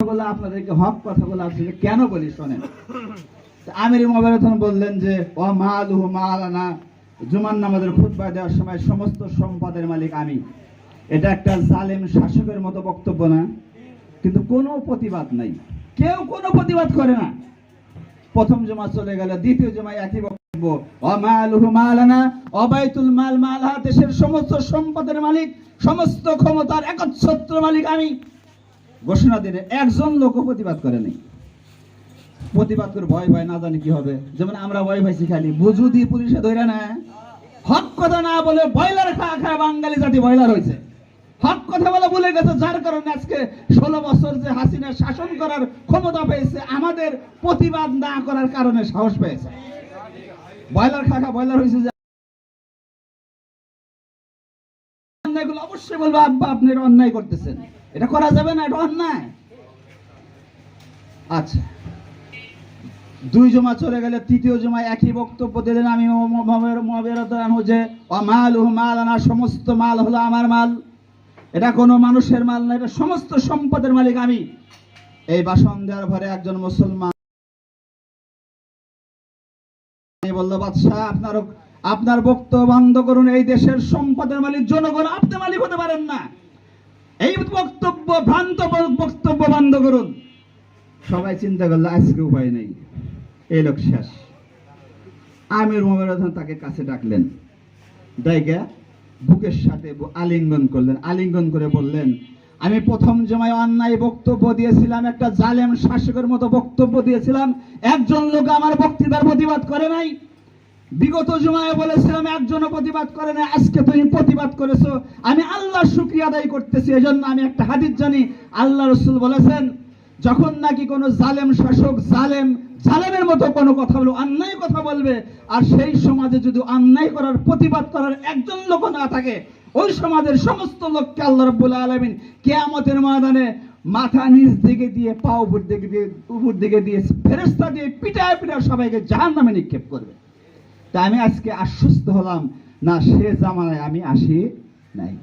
কথাগুলো আপনাদেরকে, হক কথাগুলো আপনাদের কেন বলি শোনেন? আমির মোবারতন বললেন যে ও মালুহু মালানা। জুমান নামাজের খুতবা দেওয়ার সময় সমস্ত সম্পদের মালিক আমি। এটা একটা জালেম শাসকের মতো বক্তব্য না, কিন্তু কোনো প্রতিবাদ নাই। কেউ কোনো প্রতিবাদ করে না। প্রথম জমা চলে গেল, দ্বিতীয় জমায় একই বক্তব্য অমালুহু মালানা। অবাইতুল মাল মালহা দেশের সমস্ত সম্পদের মালিক, সমস্ত ক্ষমতার একচ্ছত্র মালিক আমি। ঘোষণা দিলে একজন লোকও প্রতিবাদ করে নাই। প্রতিবাদ করে ভয় ভয় না জানি কি হবে। যেমন আমরা ভয় পাইছি খালি, বুঝু দিয়ে পুলিশে ধরে না। হক কথা না বলে বয়লার খা খা বাঙালি জাতি বয়লার হয়েছে হক কথা বলে বলে গেছে, যার কারণে আজকে ষোলো বছর যে হাসিনা শাসন করার ক্ষমতা পেয়েছে, আমাদের প্রতিবাদ না করার কারণে সাহস পেয়েছে। বয়লার খা খা বয়লার হয়েছে যে অবশ্যই বলব, আব্বা আপনি অন্যায় করতেছেন। এটা করা যাবে না, এটা অন্যায়। আচ্ছা। দুই জমা চলে গেলে তৃতীয় জমায় একই বক্তব্য দিলেন আমি যে মাল আনা সমস্ত মাল হলো আমার মাল। এটা কোনো মানুষের মাল না, এটা সমস্ত সম্পদের মালিক আমি। এই বাসন দেওয়ার পরে একজন মুসলমান বলল, বাদশাহ, আপনার আপনার বক্তব্য বন্ধ করুন, এই দেশের সম্পদের মালিক জনগণ, আপনি মালিক হতে পারেন না। এই বক্তব্য, ভ্রান্ত বক্তব্য বন্ধ করুন। সবাই চিন্তা করল, আজকে উপায় নেই। এই লোক শেষ। আমির মোহাম্মদ তাকে কাছে ডাকলেন। ডাইকা বুকের সাথে আলিঙ্গন করলেন। আলিঙ্গন করে বললেন, আমি প্রথম জমায় অন্যায় বক্তব্য দিয়েছিলাম, একটা জালেম শাসকের মতো বক্তব্য দিয়েছিলাম, একজন লোক আমার বক্তৃতার প্রতিবাদ করে নাই। বিগত জুমায় বলেছিলাম, একজনও প্রতিবাদ করে না আজকে তুমি প্রতিবাদ করেছ। আমি আল্লাহর শুক্রিয়া আদায় করতেছি, এজন্য আমি একটা হাদিস জানি। আল্লাহ রসুল বলেছেন, যখন নাকি কোনো জালেম শাসক, জালেম, জালেমের মতো কোনো কথা বলবে অন্যায় কথা বলবে, আর সেই সমাজে যদি অন্যায় করার, প্রতিবাদ করার একজন লোক না থাকে, ওই সমাজের সমস্ত লোককে আল্লাহ রব্বুল আলমিন কেয়ামতের ময়দানে মাথা নিচ দিকে দিয়ে, পা উপর দিকে দিয়ে, উপর দিকে দিয়ে ফেরেস্তা দিয়ে পিটায় পিটায় সবাইকে জাহান নামে নিক্ষেপ করবে। তা আমি আজকে আশ্বস্ত হলাম, না, সে জামানায় আমি আসি নাই।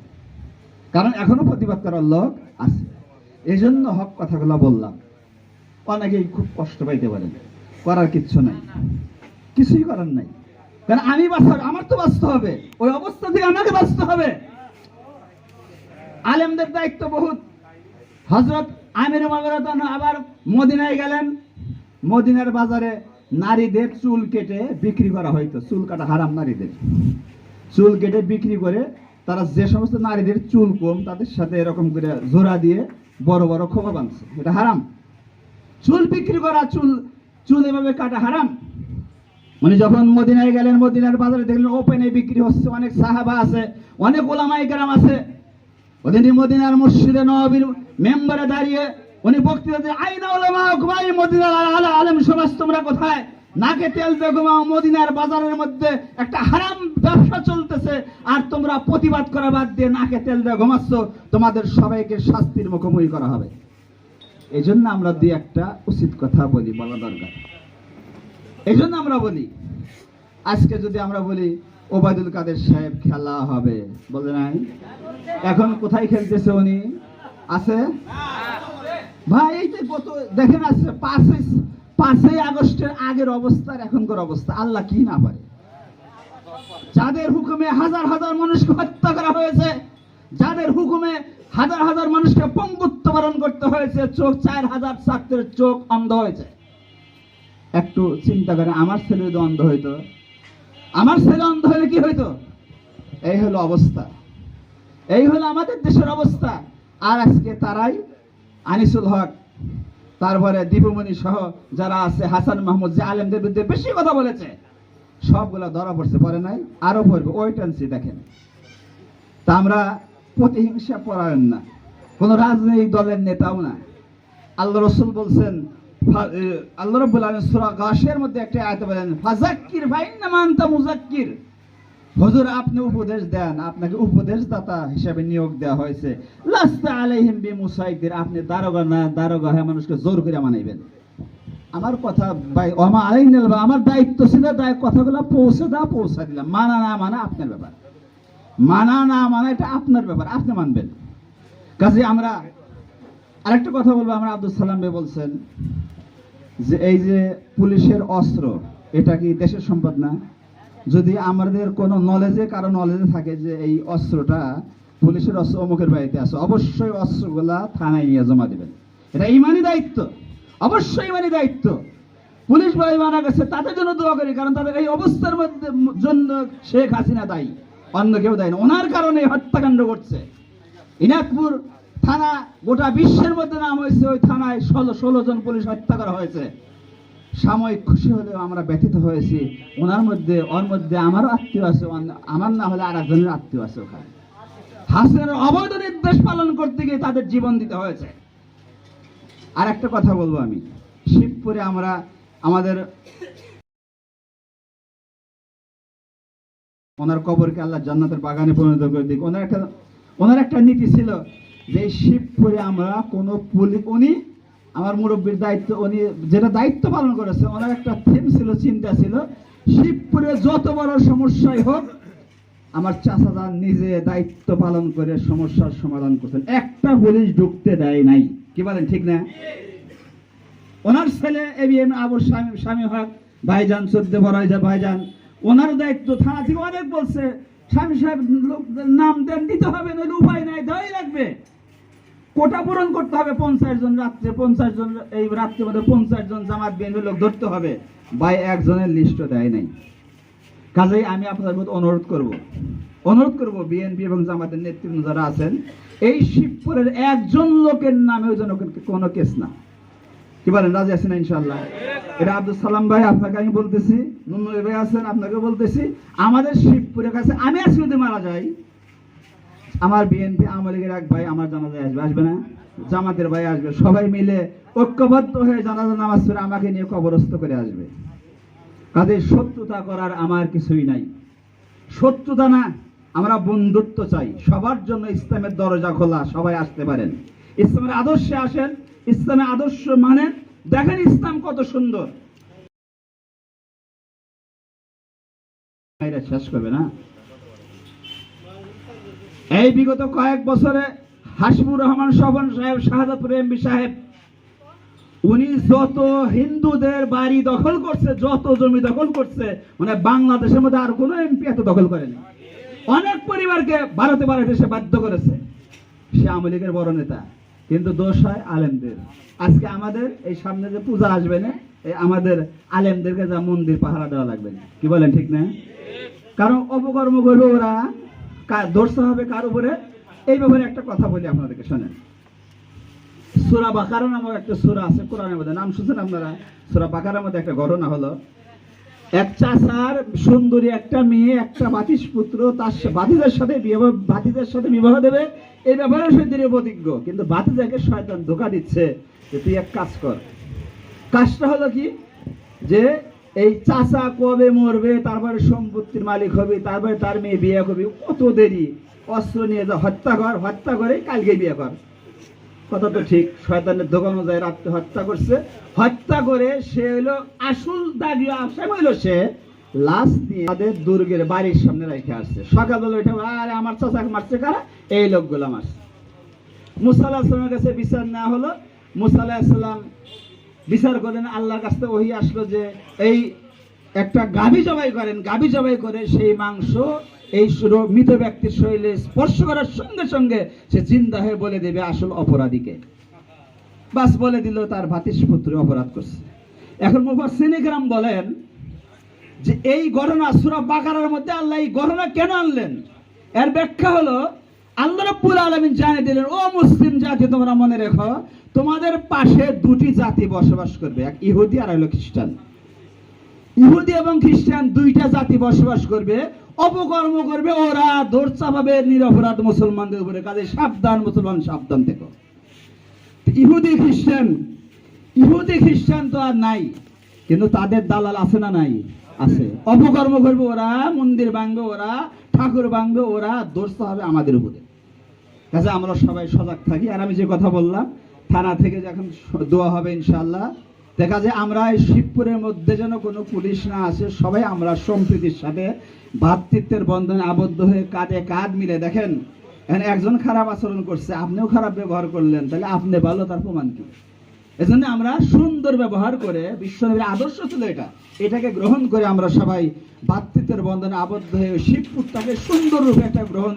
কারণ এখনও প্রতিবাদ করার লোক আছে। এই জন্য হক কথাগুলো বললাম। অনেকেই খুব কষ্ট পাইতে পারেন। করার কিচ্ছু নাই। কিছুই করার নাই। কারণ আমি বাঁচতে আমার তো বাঁচতে হবে। ওই অবস্থা থেকে আমাকে বাঁচতে হবে। আলেমদের দায়িত্ব বহুত। হজরত আমির আবার মদিনায় গেলেন। মদিনার বাজারে নারীদের চুল কেটে বিক্রি করা হইতো চুল কাটা হারাম নারীদের। চুল কেটে বিক্রি করে তারা যে সমস্ত নারীদের চুল কম, তাদের সাথে এরকম করে জোড়া দিয়ে বড় বড় খোপা বাঁধছে। এটা হারাম। চুল বিক্রি করা, চুল চুল এভাবে কাটা হারাম। উনি যখন মদিনায় গেলেন, মদিনার বাজারে দেখলেন ওপেনে বিক্রি হচ্ছে, অনেক সাহাবা আছে, অনেক ওলামাই গ্রাম আছে। উনি মদিনার মসজিদে নবীর মেম্বারে দাঁড়িয়ে উনি বক্তৃতা দিয়ে আইনা ওলামা, ঘুমাই মদিনার আলা আলেম সমাজ, তোমরা কোথায়? নাকে তেল দিয়ে ঘুমাও, মদিনার বাজারের মধ্যে একটা হারাম ব্যবসা চলতেছে, আর তোমরা প্রতিবাদ করা বাদ দিয়ে নাকে তেল দিয়ে ঘুমাচ্ছ, তোমাদের সবাইকে শাস্তির মুখোমুখি করা হবে। এই জন্য আমরা দুই একটা উচিত কথা বলি, বলা দরকার। এই জন্য আমরা বলি, আজকে যদি আমরা বলি, ওবায়দুল কাদের সাহেব খেলা হবে, বলে নাই? এখন কোথায় খেলতেছে উনি? আছে? ভাই, এই যে গত দেখেন আছে পাঁচই পাঁচই আগস্টের আগের অবস্থা আর এখনকার অবস্থা। আল্লাহ কি না পারে? যাদের হুকুমে হাজার হাজার মানুষকে হত্যা করা হয়েছে, যাদের হুকুমে হাজার হাজার মানুষকে পঙ্গুত্ব বরণ করতে হয়েছে, চোখ চার হাজার ছাত্রের চোখ অন্ধ হয়েছে। একটু চিন্তা করে আমার ছেলে যদি অন্ধ হইতো? আমার ছেলে অন্ধ হলে কি হইতো? এই হলো অবস্থা। এই হলো আমাদের দেশের অবস্থা। আর আজকে তারাই আনিসুল হক, তারপরে দীপমণি সহ যারা আছে, হাসান মাহমুদ, যে আলেমদের বিরুদ্ধে বেশি কথা বলেছে, সবগুলো ধরা পড়ছে পরে নাই, আরও পড়বে অ্যান্ড সি দেখেন। তা আমরা প্রতিহিংসা পরায়ণ না, কোন রাজনৈতিক দলের নেতাও না। আল্লাহ রসুল বলছেন আল্লাহ রব্বুল আলামিন সূরা গাশের মধ্যে একটা আয়াত বলেন ফাজাক্কির ফাইন্নামা আনতা মুজাক্কির হুজুর, আপনি উপদেশ দেন, আপনাকে উপদেশদাতা হিসেবে নিয়োগ দেওয়া হয়েছে। লাস্তা আলাইহিম বিমুসাইদির, আপনি দারোগা না, দারোগা হয়ে মানুষকে জোর করে মানাইবেন। আমার কথা ভাই আমা আলাইনাল বা, আমার দায়িত্ব ছিল দায় কথাগুলো পৌঁছে দাও, পৌঁছা দিলাম। মানা না মানা আপনার ব্যাপার। মানা না মানা এটা আপনার ব্যাপার, আপনি মানবেন। কাজে আমরা আরেকটা কথা বলব, আমরা আব্দুল সালাম ভাই বলছেন যে, এই যে পুলিশের অস্ত্র, এটা কি দেশের সম্পদ না? যদি আমাদের কোনো নলেজে কারও নলেজে থাকে যে এই অস্ত্রটা পুলিশের অস্ত্র অমুকের বাড়িতে আছে, অবশ্যই অস্ত্রগুলা থানায় নিয়ে জমা দেবেন। এটা ইমানি দায়িত্ব। অবশ্যই ইমানি দায়িত্ব। পুলিশ ভাই মারা গেছে, তাদের জন্য দোয়া করি, কারণ তাদের এই অবস্থার মধ্যে জন্য শেখ হাসিনা দায়ী। অন্য কেউ দায়ী না। ওনার কারণে হত্যাকাণ্ড ঘটছে। ইনাকপুর থানা গোটা বিশ্বের মধ্যে নাম হয়েছে, ওই থানায় ষোলো ষোলো জন পুলিশ হত্যা করা হয়েছে। সাময়িক খুশি হলেও আমরা ব্যথিত হয়েছি। ওনার মধ্যে, ওর মধ্যে আমারও আত্মীয় আছে আমার না হলে আর একজনের আত্মীয় আছে ওখানে। হাসিনার অবৈধ নির্দেশ পালন করতে গিয়ে তাদের জীবন দিতে হয়েছে। আর একটা কথা বলব আমি। শিবপুরে আমরা, আমাদের ওনার কবরকে আল্লাহ জান্নাতের বাগানে পরিণত করে দিক। ওনার একটা ওনার একটা নীতি ছিল যে শিবপুরে আমরা কোনো পুলিশ, উনি আমার মুরব্বীর দায়িত্ব, উনি যেটা দায়িত্ব পালন করেছে, ওনার একটা থিম ছিল, চিন্তা ছিল, শিবপুরে যত বড় সমস্যাই হোক, আমার চাচাদা নিজে দায়িত্ব পালন করে সমস্যার সমাধান করছেন। একটা পুলিশ ঢুকতে দেয় নাই। কি বলেন, ঠিক না? ওনার ছেলে এবিএম আবু স্বামী স্বামী হক ভাইজান সদ্য বড়াইজা ভাইজান। ওনার দায়িত্ব থানা থেকে অনেক বলছে, স্বামী সাহেব লোকদের নাম দেন দিতে হবে, নইলে উপায় নাই দেওয়াই লাগবে। কোটা পূরণ করতে হবে পঞ্চাশ জন রাত্রে, পঞ্চাশ জন এই রাত্রের মধ্যে পঞ্চাশ জন জামাত বিএনপি লোক ধরতে হবে। ভাই, একজনের লিস্টও দেয় নাই। কাজেই আমি আপনাদের মধ্যে অনুরোধ করব। অনুরোধ করব বিএনপি এবং জামাতের নেতৃত্ব যারা আছেন, এই শিবপুরের একজন লোকের নামেও যেন কোনো কেস না। কি বলেন, রাজি আছেন ইনশাল্লাহ এটা আব্দুল সালাম ভাই, আপনাকে আমি বলতেছি নুনুর ভাই আছেন আপনাকে বলতেছি, আমাদের শিবপুরের কাছে আমি আজকে যদি মারা যাই আমার বিএনপি আওয়ামী লীগের এক ভাই আমার জানাজায় আসবে আসবে না? জামাতের ভাই আসবে। সবাই মিলে ঐক্যবদ্ধ হয়ে জানাজা নামাজ পড়ে আমাকে নিয়ে কবরস্থ করে আসবে। কাজে শত্রুতা করার আমার কিছুই নাই। শত্রুতা না, আমরা বন্ধুত্ব চাই। সবার জন্য ইসলামের দরজা খোলা, সবাই আসতে পারেন। ইসলামের আদর্শে আসেন, ইসলামের আদর্শ মানেন। দেখেন ইসলাম কত সুন্দর। শেষ করবে না? এই বিগত কয়েক বছরে হাসিবুর রহমান স্বপন সাহেব শাহাদাতুর এমবি সাহেব, উনি যত হিন্দুদের বাড়ি দখল করছে, যত জমি দখল করছে মানে বাংলাদেশের মধ্যে আর কোনো এমপি এত দখল করেনি। অনেক পরিবারকে ভারতে বাড়াতে সে বাধ্য করেছে। সে আওয়ামী লীগের বড় নেতা, কিন্তু দোষ হয় আলেমদের। আজকে আমাদের এই সামনে যে পূজা আসবে না, এই আমাদের আলেমদেরকে যা মন্দির পাহারা দেওয়া লাগবে না। কি বলেন, ঠিক না? কারণ অপকর্ম করবে ওরা। দোষটা হবে কার উপরে? এই ব্যাপারে একটা কথা বলি আপনাদেরকে, শোনেন। সুরা বাকারা নামক একটা সুরা আছে কোরআনের মধ্যে, নাম শুনছেন আপনারা? সুরা বাকারার মধ্যে একটা ঘটনা হলো, এক চাষার সুন্দরী একটা মেয়ে, একটা বাতিস পুত্র, তার বাতিজার সাথে বিবাহ বাতিজার সাথে বিবাহ দেবে। এই ব্যাপারে সে দৃঢ় প্রতিজ্ঞ, কিন্তু বাতিজাকে শয়তান ধোকা দিচ্ছে যে তুই এক কাজ কর। কাজটা হলো কি? যে এই চাচা কবে মরবে, তারপরে সম্পত্তির মালিক হবে, তারপরে তার মেয়ে বিয়ে করবে, কত দেরি? অস্ত্র নিয়ে যা, হত্যা কর, হত্যা করে কালকে বিয়ে কর। কথা তো ঠিক, শয়তানের দোকান যায় রাত্রে হত্যা করছে। হত্যা করে সে হলো আসল দাগি আসাম হইল সে লাশ নিয়ে তাদের দুর্গের বাড়ির সামনে রেখে আসছে। সকালবেলা উঠে আরে, আমার চাচাকে মারছে কারা? এই লোকগুলো মারছে মুসা আল্লাহ আসলামের কাছে বিচার নেওয়া হলো। মুসা আল্লাহ আসলাম বিচার করেন, আল্লাহর কাছ থেকে ওহি আসলো যে এই একটা গাভী জবাই করেন, গাভী জবাই করে সেই মাংস, এই মৃত ব্যক্তির শরীরে স্পর্শ করার সঙ্গে সঙ্গে সে চিন্তা হয়ে বলে দেবে আসল অপরাধীকে। বাস বলে দিল, তার ভাতিস পুত্র অপরাধ করছে। এখন মুফাসিনিকরাম বলেন যে এই ঘটনা সুরা বাকারার মধ্যে আল্লাহ এই ঘটনা কেন আনলেন? এর ব্যাখ্যা হলো, আল্লাহ রাব্বুল আলামিন জানিয়ে দিলেন, ও মুসলিম জাতি, তোমরা মনে রেখো তোমাদের পাশে দুটি জাতি বসবাস করবে, এক ইহুদি আর হলো খ্রিস্টান। ইহুদি এবং খ্রিস্টান দুইটা জাতি বসবাস করবে, অপকর্ম করবে, ওরা দৌড় চাপাবে নিরপরাধ মুসলমানদের উপরে কাজে সাবধান, মুসলমান সাবধান থেকো। ইহুদি, খ্রিস্টান ইহুদি, খ্রিস্টান তো আর নাই, কিন্তু তাদের দালাল আছে না নাই? আছে। অপকর্ম করবে ওরা, মন্দির ভাঙবে ওরা, ঠাকুর ভাঙবে ওরা দোষ হবে আমাদের উপরে। কাজে আমরা সবাই সজাগ থাকি। আর আমি যে কথা বললাম থানা থেকে যখন দোয়া হবে ইনশাল্লাহ দেখা যায় আমরা এই শিবপুরের মধ্যে যেন কোনো পুলিশ না আসে, সবাই আমরা সম্প্রীতির সাথে ভ্রাতৃত্বের বন্ধনে আবদ্ধ হয়ে কাঁধে কাঁধ মিলে, দেখেন? এখন একজন খারাপ আচরণ করছে, আপনিও খারাপ ব্যবহার করলেন, তাহলে আপনি ভালো, তার প্রমাণ কি? এজন্য আমরা সুন্দর ব্যবহার করে, বিশ্বনবীর আদর্শ ছিল এটা, এটাকে গ্রহণ করে আমরা সবাই ভাতৃত্বের বন্ধনে আবদ্ধ হয়ে শিবপুরটাকে সুন্দর রূপে একটা গ্রহণ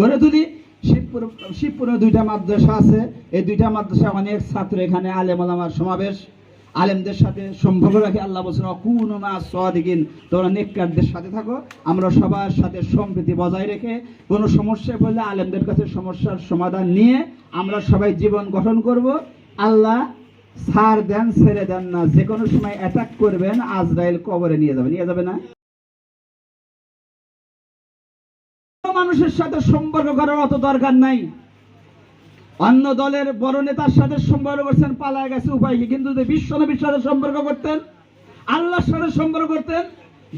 গড়ে তুলি। শিবপুর, শিবপুরে দুইটা মাদ্রাসা আছে। এই দুইটা মাদ্রাসা অনেক ছাত্র এখানে আলেম আলামার সমাবেশ। আলেমদের সাথে সম্পর্ক রাখে আল্লাহ বলছেন, অকুন মা সাদিকিন, তোমরা নেককারদের সাথে থাকো। আমরা সবার সাথে সম্প্রীতি বজায় রেখে কোনো সমস্যায় পড়লে আলেমদের কাছে সমস্যার সমাধান নিয়ে আমরা সবাই জীবন গঠন করব। আল্লাহ ছাড় দেন, ছেড়ে দেন না। যে কোনো সময় অ্যাটাক করবেন, আজরাইল কবরে নিয়ে যাবে। নিয়ে যাবে না? মানুষের সাথে সম্পর্ক করার অত দরকার নাই। অন্য দলের বড় নেতার সাথে সম্পর্ক করছেন, পালায় গেছে উপায় কি? কিন্তু বিশ্ব নবীর সাথে সম্পর্ক করতেন, আল্লাহর সাথে সম্পর্ক করতেন,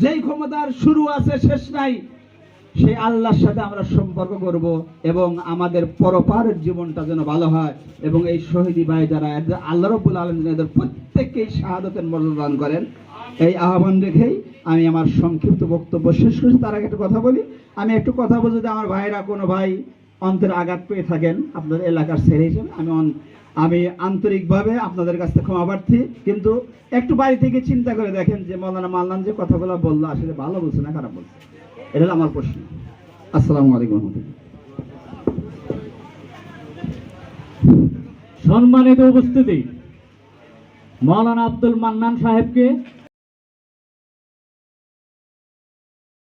যেই ক্ষমতার শুরু আছে, শেষ নাই, সেই আল্লাহর সাথে আমরা সম্পর্ক করব এবং আমাদের পরপারের জীবনটা যেন ভালো হয় এবং এই শহীদি ভাই যারা আল্লাহ রব্বুল আলম এদের প্রত্যেককেই শাহাদতের মর্যাদা দান করেন। এই আহ্বান রেখেই আমি আমার সংক্ষিপ্ত বক্তব্য শেষ করছি। তার আগে একটা কথা বলি আমি একটু কথা বলছি যে আমার ভাইরা কোনো ভাই অন্তরে আঘাত পেয়ে থাকেন আপনাদের এলাকার ছেলে হিসেবে, আমি আমি আন্তরিকভাবে আপনাদের কাছ থেকে ক্ষমা প্রার্থী। কিন্তু একটু বাড়ি থেকে চিন্তা করে দেখেন যে মৌলানা মাল্লান যে কথাগুলো বলল, আসলে ভালো বলছে না খারাপ বলছে? এটা আমার প্রশ্ন। আসসালামু আলাইকুম সম্মানিত উপস্থিতি, মৌলানা আব্দুল মান্নান সাহেবকে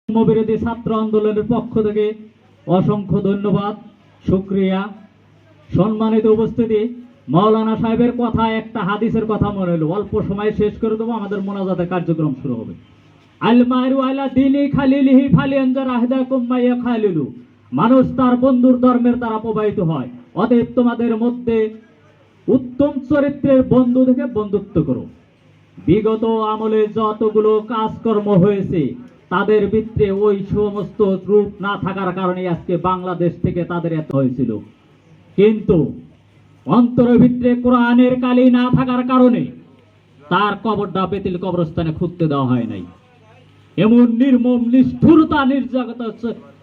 বিরোধী ছাত্র আন্দোলনের পক্ষ থেকে অসংখ্য ধন্যবাদ, শুক্রিয়া। সম্মানিত উপস্থিতি, মাওলানা সাহেবের কথা, একটা হাদিসের কথা মনে হলো। অল্প সময় শেষ করে দেবো, আমাদের মোনাজাতের কার্যক্রম শুরু হবে। মানুষ তার বন্ধুর ধর্মের দ্বারা প্রবাহিত হয়। অতএব তোমাদের মধ্যে উত্তম চরিত্রের বন্ধু থেকে বন্ধুত্ব করো। বিগত আমলে যতগুলো কাজকর্ম হয়েছে তাদের ভিতরে ওই সমস্ত রূপ না থাকার কারণে আজকে বাংলাদেশ থেকে তাদের এত হয়েছিল। কিন্তু অন্তরের ভিতরে কোরআনের কালি না থাকার কারণে তার কবরটা বেতিল কবরস্থানে খুঁজতে দেওয়া হয় নাই। এমন নির্মম, নিষ্ঠুরতা নির্যাতন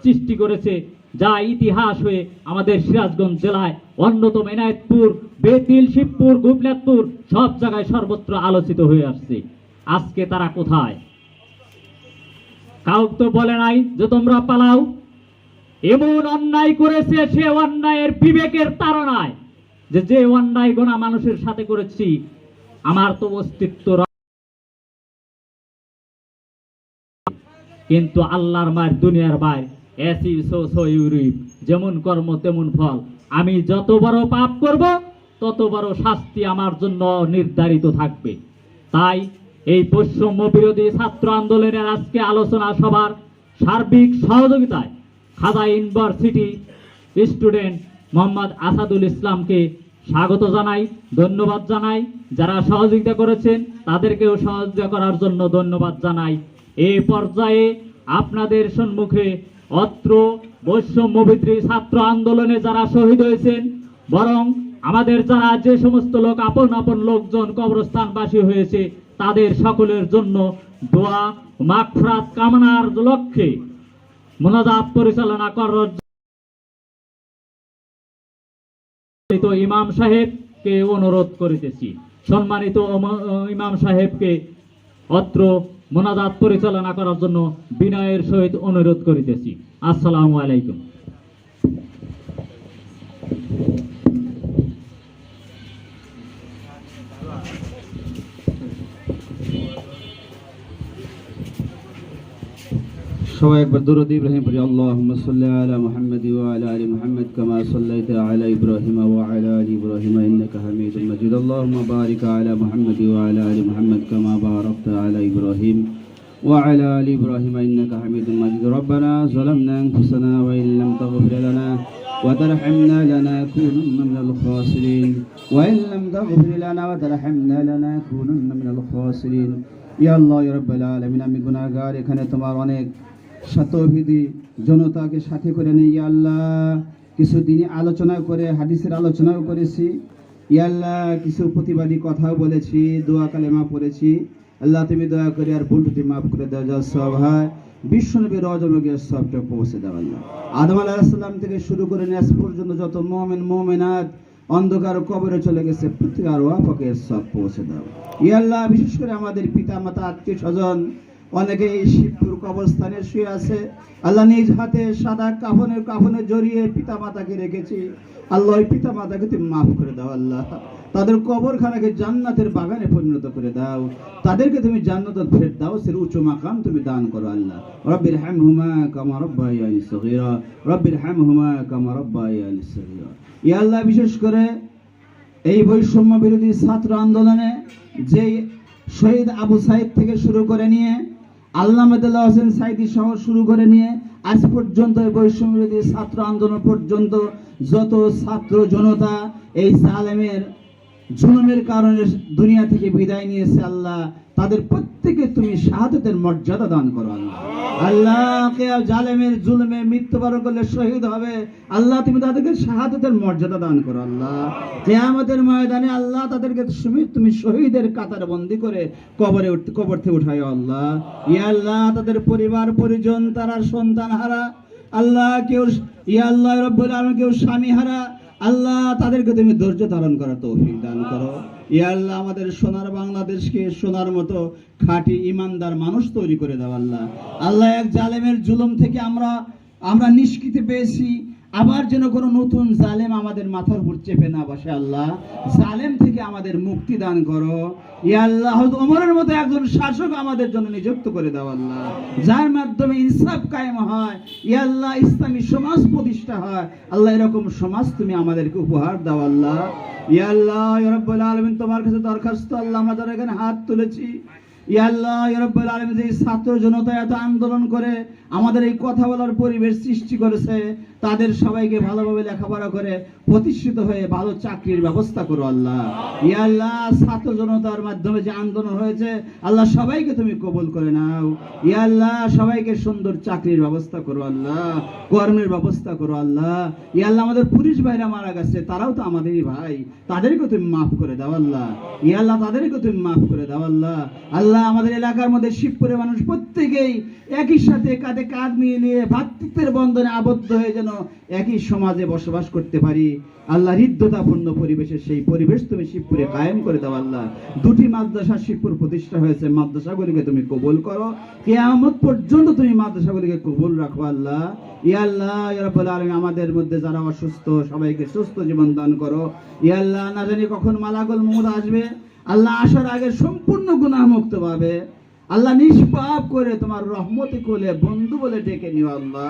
সৃষ্টি করেছে যা ইতিহাস হয়ে আমাদের সিরাজগঞ্জ জেলায় অন্যতম এনায়তপুর, বেতিল, শিবপুর গোপনাথপুর সব জায়গায় সর্বত্র আলোচিত হয়ে আসছে। আজকে তারা কোথায়? কাউ তো বলে নাই যে তোমরা পালাও। এমন অন্যায় করেছে সে অন্যায়ের বিবেকের তাড়নায় যে যে অন্যায় গোনা মানুষের সাথে করেছি, আমার তো অস্তিত্ব কিন্তু আল্লাহর মায়ের দুনিয়ার বাইর এসি সো ইউরিপ, যেমন কর্ম তেমন ফল। আমি যত বড় পাপ করব, তত বড় শাস্তি আমার জন্য নির্ধারিত থাকবে। তাই এই বৈষম্য বিরোধী ছাত্র আন্দোলনের আজকে আলোচনা সভার সার্বিক সহযোগিতায় খাদা ইউনিভার্সিটি স্টুডেন্ট মোহাম্মদ আসাদুল ইসলামকে স্বাগত জানাই, ধন্যবাদ জানাই। যারা সহযোগিতা করেছেন, তাদেরকেও সহযোগিতা করার জন্য ধন্যবাদ জানাই। এ পর্যায়ে আপনাদের সম্মুখে অত্র বৈষম্যবিদ্রী ছাত্র আন্দোলনে যারা শহীদ হয়েছেন, বরং আমাদের যারা যে সমস্ত লোক, আপন আপন লোকজন কবরস্থানবাসী হয়েছে তাদের সকলের জন্য দোয়া, মাগফিরাত কামনার লক্ষ্যে মোনাজাত পরিচালনা করার ইমাম সাহেবকে অনুরোধ করিতেছি। সম্মানিত ইমাম সাহেবকে অত্র মোনাজাত পরিচালনা করার জন্য বিনয়ের সহিত অনুরোধ করিতেছি। আসসালামু আলাইকুম। সবাই একবার দরুদ ইব্রাহিম পড়ি আল্লাহুম্মা সাল্লি আলা মুহাম্মাদ ওয়া আলা আলি মুহাম্মাদ কামা সাল্লাইতা আলা ইব্রাহিম ওয়া আলা আলি ইব্রাহিম ইন্নাকা হামিদুম মাজিদ আল্লাহুম্মা বারিক আলা মুহাম্মাদ ওয়া আলা আলি মুহাম্মাদ কামা বারাকতা আলা ইব্রাহিম وعلى آل إبراهيم إنك حميد مجيد ربنا ظلمنا أنفسنا وإن لم تغفر لنا وترحمنا لنكونن من الخاسرين وإن لم تغفر لنا وترحمنا لنكونن من الخاسرين ইয়া আল্লাহ ইয়া রাব্বাল আলামিন আমি গুনাহগার এখানে তোমার অনেক শতবিধি জনতাকে সাথে করে নিয়ে ইয়া আল্লাহ। কিছু দিনই আলোচনা করে, হাদিসের আলোচনাও করেছি। ইয়া আল্লাহ, কিছু প্রতিবাদী কথাও বলেছি, দোয়া কালেমা পড়েছি। আল্লাহ, তুমি দয়া করে আর ভুল ত্রুটি মাফ করে দেওয়া যা সব হয়। বিশ্বনবী রজনগের সবটা পৌঁছে দেওয়া আল্লাহ আদম আলাহিসাল্লাম থেকে শুরু করে নেস পর্যন্ত যত মোমেন, মোমেনাত, অন্ধকার কবরে চলে গেছে প্রত্যেক আর ওয়াফকের সব পৌঁছে দাও। ইয়া আল্লাহ, বিশেষ করে আমাদের পিতা মাতা আত্মীয় স্বজন অনেকে এই শিবপুর কবরস্থানে শুয়ে আছে। আল্লাহ নিজ হাতে সাদা কাফনের কাফনে জড়িয়ে পিতা মাতাকে রেখেছি। আল্লাহ ওই পিতা মাতাকে তুমি মাফ করে দাও, আল্লাহ। তাদের কবরখানাকে জান্নাতের বাগানে পরিণত করে দাও। তাদেরকে তুমি জান্নাত ফের দাও, সের উঁচু মাকাম তুমি দান করো, আল্লাহ। রব্বির হাম হুমা কামা রব্বাইয়ানি সগীরা। রব্বির হাম হুমা কামা রব্বাইয়ানি সগীরা। ইয়া আল্লাহ বিশেষ করে এই বৈষম্য বিরোধী ছাত্র আন্দোলনে যেই শহীদ আবু সাইদ থেকে শুরু করে নিয়ে আল্লাহ মেদুল্লাহ হোসেন সাইদি সহ শুরু করে নিয়ে আজ পর্যন্ত এই বৈষম্য ছাত্র আন্দোলন পর্যন্ত যত ছাত্র জনতা এই সালেমের জুলুমের কারণে দুনিয়া থেকে বিদায় নিয়েছে আল্লাহ। তাদের প্রত্যেকে তুমি শাহাদতের মর্যাদা দান করো আল্লাহ। জালেমের জুলুমে মৃত্যুবরণ করলে শহীদ হবে। আল্লাহ, তুমি তাদেরকে শাহাদতের মর্যাদা দান করো আল্লাহ। কেয়ামতের ময়দানে আল্লাহ তাদেরকে তুমি- শহীদের কাতার বন্দি করে কবরে কবর থেকে উঠাই আল্লাহ। ইয়া আল্লাহ, তাদের পরিবার, পরিজন, তারা সন্তান হারা। আল্লাহ, কেউ ইয়া আল্লাহ রব্বুল আলামিন, কেউ স্বামী হারা। আল্লাহ, তাদেরকে তুমি ধৈর্য ধারণ করার তৌফিক দান করো। আল্লাহ আমাদের সোনার বাংলাদেশকে সোনার মতো খাঁটি ইমানদার মানুষ তৈরি করে দাও আল্লাহ। আল্লাহ এক জালেমের জুলুম থেকে আমরা আমরা নিষ্কৃতি পেয়েছি। আবার যেন কোনো নতুন জালেম আমাদের মাথার উপর চেপে না বসে, আল্লাহ। জালেম থেকে আমাদের মুক্তি দান করো। ইয়া আল্লাহ, ওমরের মতো একজন শাসক আমাদের জন্য নিযুক্ত করে দাও, আল্লাহ। যার মাধ্যমে ইনসাফ কায়েম হয়, ইয়া আল্লাহ, ইসলামী সমাজ প্রতিষ্ঠা হয়। আল্লাহ, এরকম সমাজ তুমি আমাদেরকে উপহার দাও, আল্লাহ। ইয়া আল্লাহ রাব্বুল তোমার কাছে দরখাস্ত, আল্লাহ, আমরা যারা এখানে হাত তুলেছি। ইয়া আল্লাহ, ইয়া রাব্বুল আলামিন ছাত্র জনতা এত আন্দোলন করে আমাদের এই কথা বলার পরিবেশ সৃষ্টি করেছে তাদের সবাইকে ভালোভাবে লেখাপড়া করে প্রতিষ্ঠিত হয়ে ভালো চাকরির ব্যবস্থা করো আল্লাহ। ইয়া আল্লাহ, ছাত্র জনতার মাধ্যমে যে আন্দোলন হয়েছে, আল্লাহ সবাইকে তুমি কবুল করে নাও। ইয়া আল্লাহ, সবাইকে সুন্দর চাকরির ব্যবস্থা করো আল্লাহ, কর্মের ব্যবস্থা করো আল্লাহ। ইয়া আল্লাহ, আমাদের পুলিশ ভাইরা মারা গেছে, তারাও তো আমাদেরই ভাই। তাদেরকে তুমি মাফ করে দাও আল্লাহ। ইয়া আল্লাহ তাদেরকে তুমি মাফ করে দাও আল্লাহ। আল্লাহ, আমাদের এলাকার মধ্যে শিবপুরের মানুষ প্রত্যেকেই একই সাথে কাঁধে কাঁধ মিলিয়ে ভাতৃত্বের বন্ধনে আবদ্ধ হয়ে যেন একই সমাজে বসবাস করতে পারি। আল্লাহ হৃদ্যতাপূর্ণ পরিবেশে সেই পরিবেশ তুমি শিবপুরে কায়েম করে দাও আল্লাহ। দুটি মাদ্রাসা শিবপুর প্রতিষ্ঠা হয়েছে। মাদ্রাসাগুলিকে তুমি কবুল করো। কেয়ামত পর্যন্ত তুমি মাদ্রাসাগুলিকে কবুল রাখো আল্লাহ। ইয়া আল্লাহ, ইয়া রাব্বুল আমাদের মধ্যে যারা অসুস্থ, সবাইকে সুস্থ জীবন দান করো। ইয়া আল্লাহ, না জানি কখন মালাকুল মউত আসবে। আল্লাহ আসার আগে সম্পূর্ণ গুনাহমুক্ত পাবে। আল্লাহ নিষ্পাপ করে তোমার রহমতি কোলে বন্ধু বলে ডেকে নিও আল্লাহ।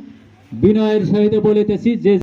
বিনয়ের সহিত বলিতেছি যে